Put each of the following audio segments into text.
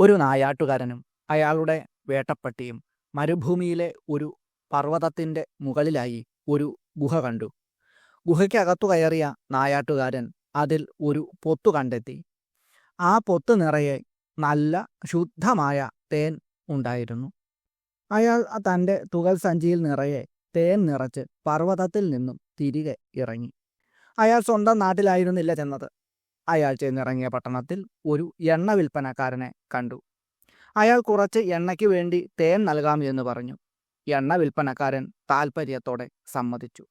ഒരു നായാട്ടുകാരനും അയാളുടെ വേട്ടപ്പട്ടിയും മരുഭൂമിയിലെ ഒരു പർവതത്തിന്റെ മുകളിലായി ഒരു ഗുഹ കണ്ടു. ഗുഹയ്ക്കകത്തു കയറിയ നായാട്ടുകാരൻ അതിൽ ഒരു പൊത്തു കണ്ടെത്തി. ആ പൊത്ത് നിറയെ നല്ല ശുദ്ധമായ തേൻ ഉണ്ടായിരുന്നു. അയാൾ തന്റെ തുകൽ സഞ്ചിയിൽ നിറയെ തേൻ നിറച്ച് പർവതത്തിൽ നിന്നും തിരികെ ഇറങ്ങി. അയാൾ സ്വന്തം നാട്ടിലായിരുന്നില്ല ചെന്നത്. അയാൾ ചെന്നിറങ്ങിയ പട്ടണത്തിൽ ഒരു എണ്ണ വിൽപ്പനക്കാരനെ കണ്ടു. അയാൾ കുറച്ച് എണ്ണയ്ക്ക് വേണ്ടി തേൻ നൽകാം എന്ന് പറഞ്ഞു. എണ്ണ വിൽപ്പനക്കാരൻ താൽപ്പര്യത്തോടെ സമ്മതിച്ചു.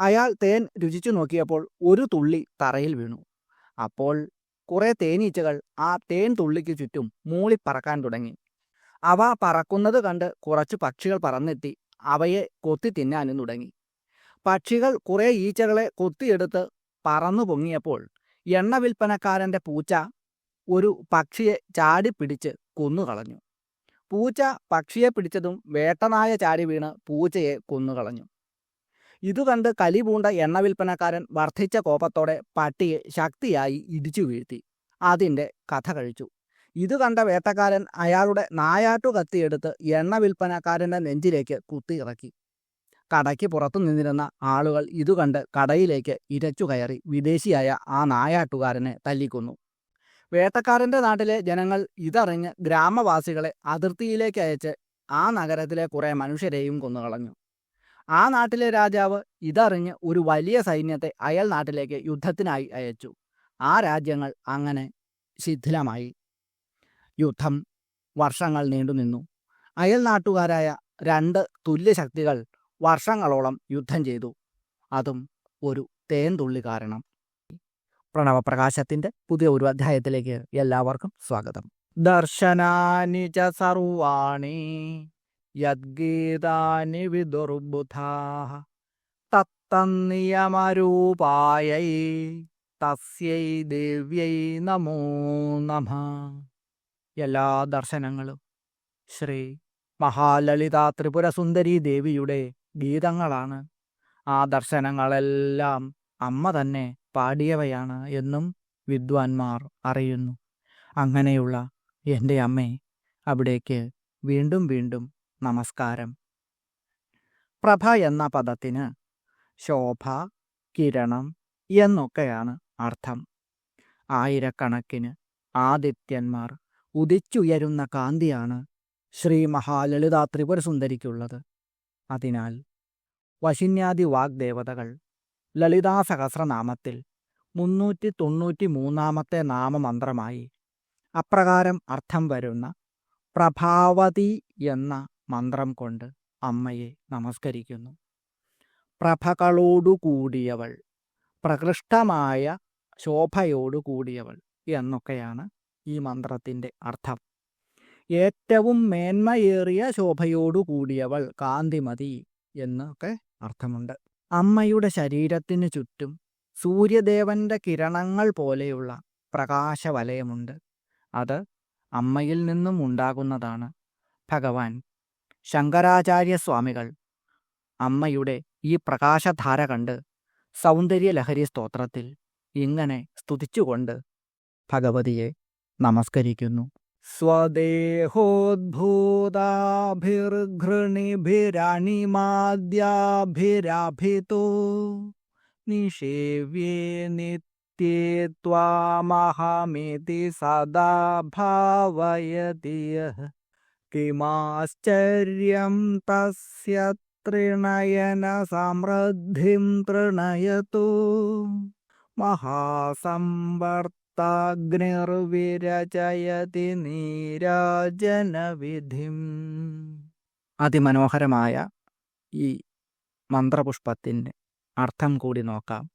അയാൾ തേൻ രുചിച്ചു നോക്കിയപ്പോൾ ഒരു തുള്ളി തറയിൽ വീണു. അപ്പോൾ കുറെ തേനീച്ചകൾ ആ തേൻ തുള്ളിക്ക് ചുറ്റും മൂളിപ്പറക്കാൻ തുടങ്ങി. അവ പറക്കുന്നത് കണ്ട് കുറച്ച് പക്ഷികൾ പറന്നെത്തി അവയെ കൊത്തി തിന്നാനും തുടങ്ങി. പക്ഷികൾ കുറേ ഈച്ചകളെ കൊത്തിയെടുത്ത് പറന്നു പൊങ്ങിയപ്പോൾ എണ്ണ വിൽപ്പനക്കാരന്റെ പൂച്ച ഒരു പക്ഷിയെ ചാടി ചാടിപ്പിടിച്ച് കൊന്നുകളഞ്ഞു. പൂച്ച പക്ഷിയെ പിടിച്ചതും വേട്ടനായ ചാടി വീണ് പൂച്ചയെ കൊന്നുകളഞ്ഞു. ഇതു കണ്ട് കലി പൂണ്ട എണ്ണ വിൽപ്പനക്കാരൻ വർദ്ധിച്ച കോപത്തോടെ പട്ടിയെ ശക്തിയായി ഇടിച്ചു വീഴ്ത്തി. അതിന്റെ കഥ കഴിച്ചു. ഇത് കണ്ട വേട്ടക്കാരൻ അയാളുടെ നായാട്ടു കത്തിയെടുത്ത് എണ്ണ വിൽപ്പനക്കാരന്റെ നെഞ്ചിലേക്ക് കുത്തിയിറക്കി. കടയ്ക്ക് പുറത്തു നിന്നിരുന്ന ആളുകൾ ഇത് കണ്ട് കടയിലേക്ക് ഇരച്ചു കയറി വിദേശിയായ ആ നായാട്ടുകാരനെ തല്ലിക്കൊന്നു. വേട്ടക്കാരന്റെ നാട്ടിലെ ജനങ്ങൾ ഇതറിഞ്ഞ് ഗ്രാമവാസികളെ അതിർത്തിയിലേക്ക് അയച്ച് ആ നഗരത്തിലെ കുറേ മനുഷ്യരെയും കൊന്നുകളഞ്ഞു. ആ നാട്ടിലെ രാജാവ് ഇതറിഞ്ഞ് ഒരു വലിയ സൈന്യത്തെ അയൽ നാട്ടിലേക്ക് യുദ്ധത്തിനായി അയച്ചു. ആ രാജ്യങ്ങൾ അങ്ങനെ ശിഥിലമായി. യുദ്ധം വർഷങ്ങൾ നീണ്ടുനിന്നു. അയൽ നാട്ടുകാരായ രണ്ട് തുല്യശക്തികൾ വർഷങ്ങളോളം യുദ്ധം ചെയ്തു. അതും ഒരു തേൻതുള്ളി കാരണം. പ്രണവപ്രകാശത്തിന്റെ പുതിയ ഒരു അധ്യായത്തിലേക്ക് എല്ലാവർക്കും സ്വാഗതം. ദർശനാനി ച സർവാണി യദ്ഗീതാനി വിദുർബുധാ തത്തന്നിയമരൂപായൈ തസ്യൈ ദേവ്യൈ നമോ നമ. എല്ലാ ദർശനങ്ങളും ശ്രീ മഹാലളിത ത്രിപുരസുന്ദരി ദേവിയുടെ ഗീതങ്ങളാണ്. ആ ദർശനങ്ങളെല്ലാം അമ്മ തന്നെ പാടിയവയാണ് എന്നും വിദ്വാൻമാർ അറിയുന്നു. അങ്ങനെയുള്ള എന്റെ അമ്മേ അവിടേക്ക് വീണ്ടും വീണ്ടും നമസ്കാരം. പ്രഭ എന്ന പദത്തിന് ശോഭ കിരണം എന്നൊക്കെയാണ് അർത്ഥം. ആയിരക്കണക്കിന് ആദിത്യന്മാർ ഉദിച്ചുയരുന്ന കാന്തിയാണ് ശ്രീ മഹാലളിതാ ത്രിപുര സുന്ദരിക്കുള്ളത് അതിനാൽ വശിന്യാദി വാഗ്ദേവതകൾ ലളിതാ സഹസ്രനാമത്തിൽ മുന്നൂറ്റി തൊണ്ണൂറ്റി മൂന്നാമത്തെ നാമമന്ത്രമായി അപ്രകാരം അർത്ഥം വരുന്ന പ്രഭാവതി എന്ന മന്ത്രം കൊണ്ട് അമ്മയെ നമസ്കരിക്കുന്നു. പ്രഭകളോടുകൂടിയവൾ പ്രകൃഷ്ടമായ ശോഭയോടുകൂടിയവൾ എന്നൊക്കെയാണ് ഈ മന്ത്രത്തിന്റെ അർത്ഥം. ഏറ്റവും മേന്മയേറിയ ശോഭയോടുകൂടിയവൾ കാന്തിമതി എന്നൊക്കെ അർത്ഥമുണ്ട്. അമ്മയുടെ ശരീരത്തിനു ചുറ്റും സൂര്യദേവന്റെ കിരണങ്ങൾ പോലെയുള്ള പ്രകാശവലയമുണ്ട്. അത് അമ്മയിൽ നിന്നും ഉണ്ടാകുന്നതാണ്. ഭഗവാൻ ശങ്കരാചാര്യസ്വാമികൾ അമ്മയുടെ ഈ പ്രകാശധാര കണ്ട് സൗന്ദര്യലഹരി സ്തോത്രത്തിൽ ഇങ്ങനെ സ്തുതിച്ചുകൊണ്ട് ഭഗവതിയെ നമസ്കരിക്കുന്നു. സ്വദേഹോദ്ഭൂതാഭിർഘൃണിഭിരണിമാദ്യാഭിരാഭിതോ നിഷേവ്യേ നിത്യേ ത്വാമഹമിതി സദാ ഭാവയതി യഃ കിമാശ്ചര്യം തസ്യ തൃണയന സമൃദ്ധിം തൃണയതു മഹാസമ്പർത്താഗ്നിർവിരചയതി നീരാജനവിധിം. അതിമനോഹരമായ ഈ മന്ത്രപുഷ്പത്തിന്റെ അർത്ഥം കൂടി നോക്കാം.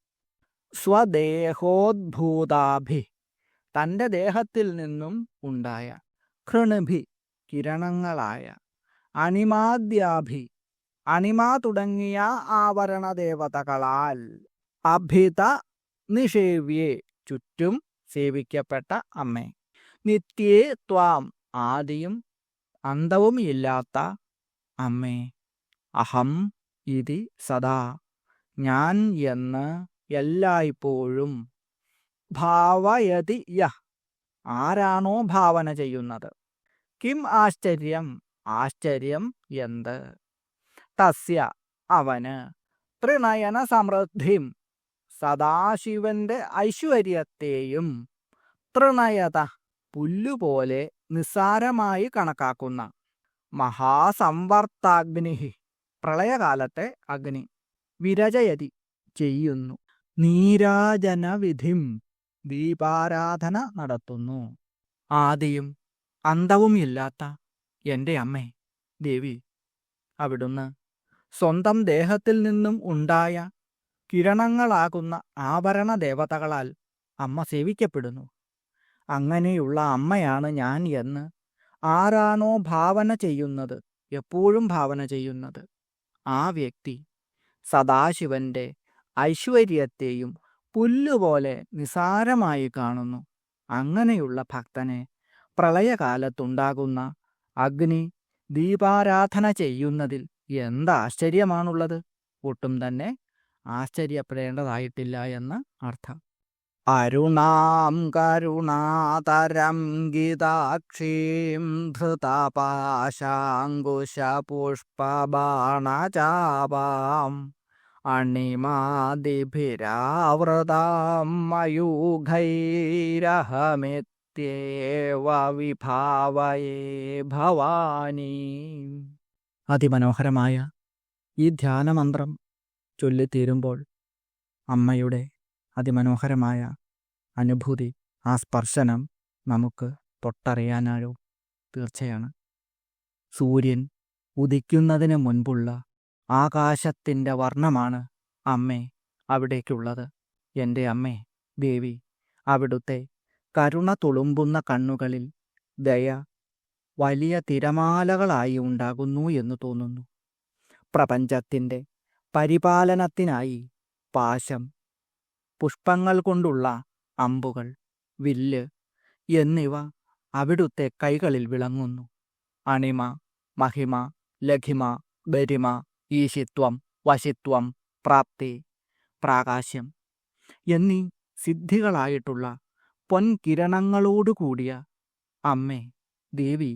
സ്വദേഹോദ്ഭൂതാഭി തന്റെ ദേഹത്തിൽ നിന്നും ഉണ്ടായ കൃണുഭി കിരണങ്ങളായ അണിമാദ്യാഭി അണിമ തുടങ്ങിയ ആവരണ ദേവതകളാൽ അഭിത നിഷേവ്യേ ചുറ്റും സേവിക്കപ്പെട്ട അമ്മേ. നിത്യേ ത്വാം ആദിയും അന്തവും ഇല്ലാത്ത അമ്മേ. അഹം ഇതി സദാ. ഞാൻ എന്ന് എല്ലായ്പ്പോഴും ഭാവയതി യഹ്. ആരാണോ ഭാവന ചെയ്യുന്നത്? കിം ആശ്ചര്യം? ആശ്ചര്യം എന്ത്? തസ്യ അവന് ത്രിനയന സമൃദ്ധിം സദാശിവന്റെ ഐശ്വര്യത്തെയും തൃണയത പുല്ലുപോലെ നിസ്സാരമായി കണക്കാക്കുന്ന മഹാസംവർത്താഗ്നി പ്രളയകാലത്തെ അഗ്നി വിരജയതി ചെയ്യുന്നു. നീരാജന വിധിം ദീപാരാധന നടത്തുന്നു. ആദിയും അന്തവും ഇല്ലാത്ത എന്റെ അമ്മേ ദേവി അവിടുന്ന് സ്വന്തം ദേഹത്തിൽ നിന്നും ഉണ്ടായ കിരണങ്ങളാകുന്ന ആഭരണ ദേവതകളാൽ അമ്മ സേവിക്കപ്പെടുന്നു. അങ്ങനെയുള്ള അമ്മയാണ് ഞാൻ എന്ന് ആരാണോ ഭാവന ചെയ്യുന്നത് എപ്പോഴും ഭാവന ചെയ്യുന്നത്. ആ വ്യക്തി സദാശിവന്റെ ഐശ്വര്യത്തെയും പുല്ലുപോലെ നിസാരമായി കാണുന്നു. അങ്ങനെയുള്ള ഭക്തനെ പ്രളയകാലത്തുണ്ടാകുന്ന അഗ്നി ദീപാരാധന ചെയ്യുന്നതിൽ എന്താശ്ചര്യമാണുള്ളത് ഒട്ടും തന്നെ ആശ്ചര്യപ്പെടേണ്ടതായിട്ടില്ല എന്ന് അർത്ഥം. അരുണാം കരുണാതരം ഗീതാക്ഷീം ധൃതപാശാങ്കുശപുഷ്പബാണചാപാം അണിമാതിഭിരാവൃതാം മയൂഖൈരഹമിത്യേവ വിഭാവയേ ഭവാനി. അതിമനോഹരമായ ഈ ധ്യാനമന്ത്രം ചൊല്ലിത്തീരുമ്പോൾ അമ്മയുടെ അതിമനോഹരമായ അനുഭൂതി ആ സ്പർശനം നമുക്ക് തൊട്ടറിയാനാകും തീർച്ചയാണ്. സൂര്യൻ ഉദിക്കുന്നതിന് മുൻപുള്ള ആകാശത്തിന്റെ വർണമാണ് അമ്മേ അവിടേക്കുള്ളത്. എന്റെ അമ്മേ ദേവി അവിടുത്തെ കരുണ തുളുമ്പുന്ന കണ്ണുകളിൽ ദയ വലിയ തിരമാലകളായി ഉണ്ടാകുന്നു എന്ന് തോന്നുന്നു. പ്രപഞ്ചത്തിന്റെ പരിപാലനത്തിനായി പാശം പുഷ്പങ്ങൾ കൊണ്ടുള്ള അമ്പുകൾ വില്ല് എന്നിവ അവിടുത്തെ കൈകളിൽ വിളങ്ങുന്നു. അണിമ മഹിമ ലഘിമ ബരിമ ഈശിത്വം വശിത്വം പ്രാപ്തി പ്രാകാശ്യം എന്നീ സിദ്ധികളായിട്ടുള്ള പൊൻകിരണങ്ങളോടുകൂടിയ അമ്മേ ദേവി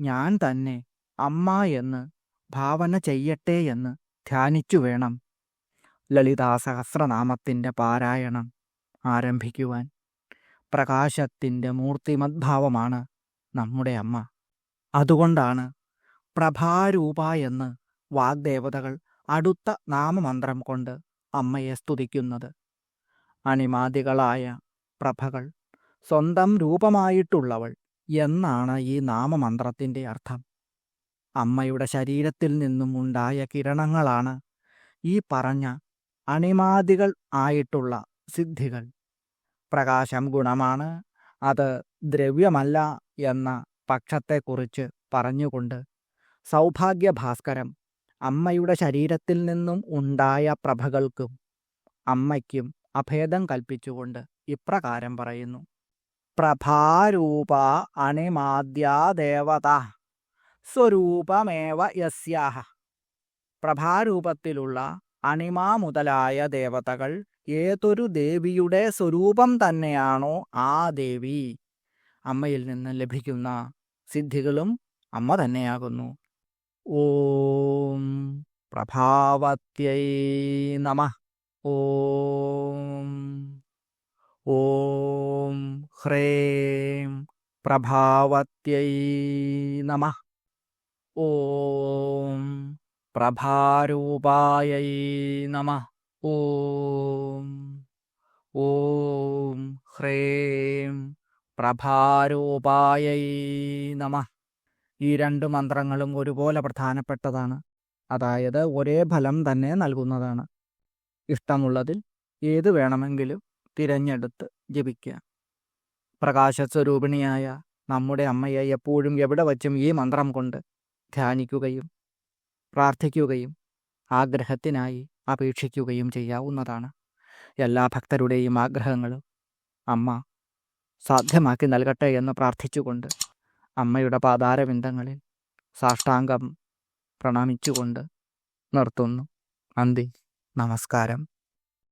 ഞാൻ തന്നെ അമ്മ എന്ന് ഭാവന ചെയ്യട്ടെ എന്ന് ധ്യാനിച്ചു വേണം. ലളിതാ സഹസ്രനാമത്തിന്റെ പാരായണം ആരംഭിക്കുവാൻ. പ്രകാശത്തിന്റെ മൂർത്തിമദ്ഭാവമാണ് നമ്മുടെ അമ്മ. അതുകൊണ്ടാണ് പ്രഭാരൂപ എന്ന് വാഗ്ദേവതകൾ അടുത്ത നാമമന്ത്രം കൊണ്ട് അമ്മയെ സ്തുതിക്കുന്നത്. അണിമാദികളായ പ്രഭകൾ സ്വന്തം രൂപമായിട്ടുള്ളവൾ എന്നാണ് ഈ നാമമന്ത്രത്തിന്റെ അർത്ഥം. അമ്മയുടെ ശരീരത്തിൽ നിന്നും ഉണ്ടായ കിരണങ്ങളാണ് ഈ പറഞ്ഞ അണിമാദികൾ ആയിട്ടുള്ള സിദ്ധികൾ. പ്രകാശം ഗുണമാണ് അത് ദ്രവ്യമല്ല എന്ന പക്ഷത്തെക്കുറിച്ച് പറഞ്ഞുകൊണ്ട് സൗഭാഗ്യഭാസ്കരം അമ്മയുടെ ശരീരത്തിൽ നിന്നും ഉണ്ടായ പ്രഭകൾക്കും അമ്മയ്ക്കും അഭേദം കൽപ്പിച്ചുകൊണ്ട് ഇപ്രകാരം പറയുന്നു. പ്രഭാരൂപ അണിമാദ്യാ ദേവത സ്വരൂപമേവ യസ്യാഹ. പ്രഭാരൂപത്തിലുള്ള അണിമ മുതലായ ദേവതകൾ ഏതൊരു ദേവിയുടെ സ്വരൂപം തന്നെയാണോ ആ ദേവി. അമ്മയിൽ നിന്ന് ലഭിക്കുന്ന സിദ്ധികളും അമ്മ തന്നെയാകുന്നു. ഓം പ്രഭാവത്യൈ നമ. ഓം ഓം ഹ്രേം പ്രഭാവത്യൈ നമ. ഓം പ്രഭാരൂപായൈ നമ ഓം ഓം ഹ്രേം പ്രഭാരൂപായൈ നമ ഈ രണ്ട് മന്ത്രങ്ങളും ഒരുപോലെ പ്രധാനപ്പെട്ടതാണ്. അതായത് ഒരേ ഫലം തന്നെ നൽകുന്നതാണ്. ഇഷ്ടമുള്ളതിൽ ഏത് വേണമെങ്കിലും തിരഞ്ഞെടുത്ത് ജപിക്കുക. പ്രകാശസ്വരൂപിണിയായ നമ്മുടെ അമ്മയെ എപ്പോഴും എവിടെ വച്ചും ഈ മന്ത്രം കൊണ്ട് ധ്യാനിക്കുകയും പ്രാർത്ഥിക്കുകയും ആഗ്രഹത്തിനായി അപേക്ഷിക്കുകയും ചെയ്യാവുന്നതാണ്. എല്ലാ ഭക്തരുടെയും ആഗ്രഹങ്ങളും അമ്മ സാധ്യമാക്കി നൽകട്ടെ എന്ന് പ്രാർത്ഥിച്ചുകൊണ്ട് അമ്മയുടെ പാതാരവിന്ദങ്ങളിൽ സാഷ്ടാംഗം പ്രണമിച്ചുകൊണ്ട് നിർത്തുന്നു. നന്ദി. നമസ്കാരം.